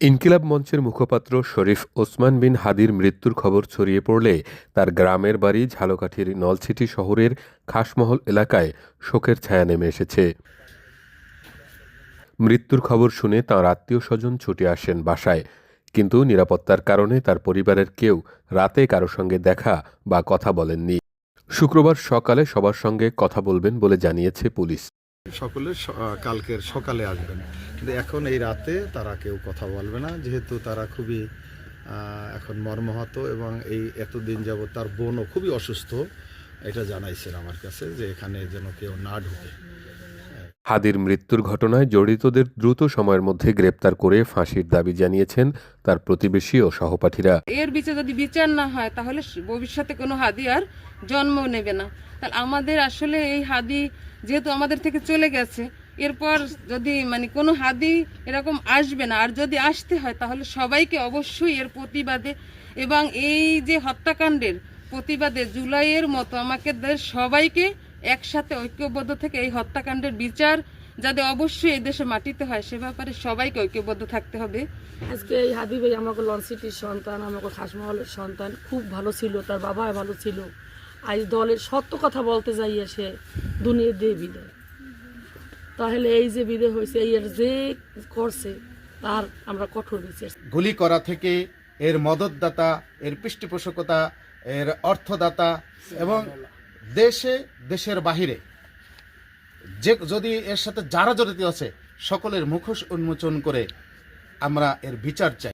ইনকিলাব মঞ্চের মুখপাত্র শরীফ ওসমান বিন হাদির মৃত্যুর খবর ছড়িয়ে পড়লে তার গ্রামের বাড়ি ঝালকাঠির নলছিটি শহরের খাসমহল এলাকায় শোকের ছায়া নেমে এসেছে। মৃত্যুর খবর শুনে তাঁর আত্মীয় স্বজন ছুটে আসেন বাসায়। কিন্তু নিরাপত্তার কারণে তার পরিবারের কেউ রাতে কারও সঙ্গে দেখা বা কথা বলেননি। শুক্রবার সকালে সবার সঙ্গে কথা বলবেন বলে জানিয়েছে পুলিশ। সকলে কালকের সকালে আসবেন। কিন্তু এখন এই রাতে তারা কেউ কথা বলবে না, যেহেতু তারা খুবই এখন মর্মাহত এবং এই এতদিন যাবত তার বোনও খুবই অসুস্থ। এটা জানাইছেন আমার কাছে যে এখানে যেন কেউ না ঢুকে। হাদির মৃত্যুর ঘটনায় জড়িতদের দ্রুত সময়ের মধ্যে গ্রেপ্তার করে ফাঁসির দাবি জানিয়েছেন তার প্রতিবেশী ও সহপাঠীরা। এর বিচার যদি বিচার না হয়, তাহলে ভবিষ্যতে কোনো হাদি আর জন্ম নেবে না। তাহলে আমাদের আসলে এই হাদি যেহেতু আমাদের থেকে চলে গেছে, এরপর যদি মানে কোনো হাদি এরকম আসবে না, আর যদি আসতে হয়, তাহলে সবাইকে অবশ্যই এর প্রতিবাদে এবং এই যে হত্যাকাণ্ডের প্রতিবাদে জুলাইয়ের মতো আমাকে সবাইকে একসাথে ঐক্যবদ্ধ থেকে এই হত্যাকাণ্ডের বিচার যাতে অবশ্যই এই দেশে মাটিতে হয় সে ব্যাপারে সবাইকে ঐক্যবদ্ধ থাকতে হবে। আজকে এই হাবিব ভাই আমাকে লন সিটির সন্তান আমাকে খাসমহলের সন্তান খুব ভালো ছিল তার বাবা ভালো ছিল। আজ দলের সত্য কথা বলতে যাইয়া সে দুনিয়া দিয়ে বিদায় তাহলে এই যে বিদায় হয়েছে এই এর যে করছে তার আমরা কঠোর বিচার। গুলি করা থেকে এর মদতদাতা এর পৃষ্ঠপোষকতা এর অর্থদাতা এবং দেশে, দেশের বাহিরে। যে, যদি এর সাথে যারা জড়িত আছে, সকলের মুখোশ উন্মোচন করে আমরা এর বিচার চাই।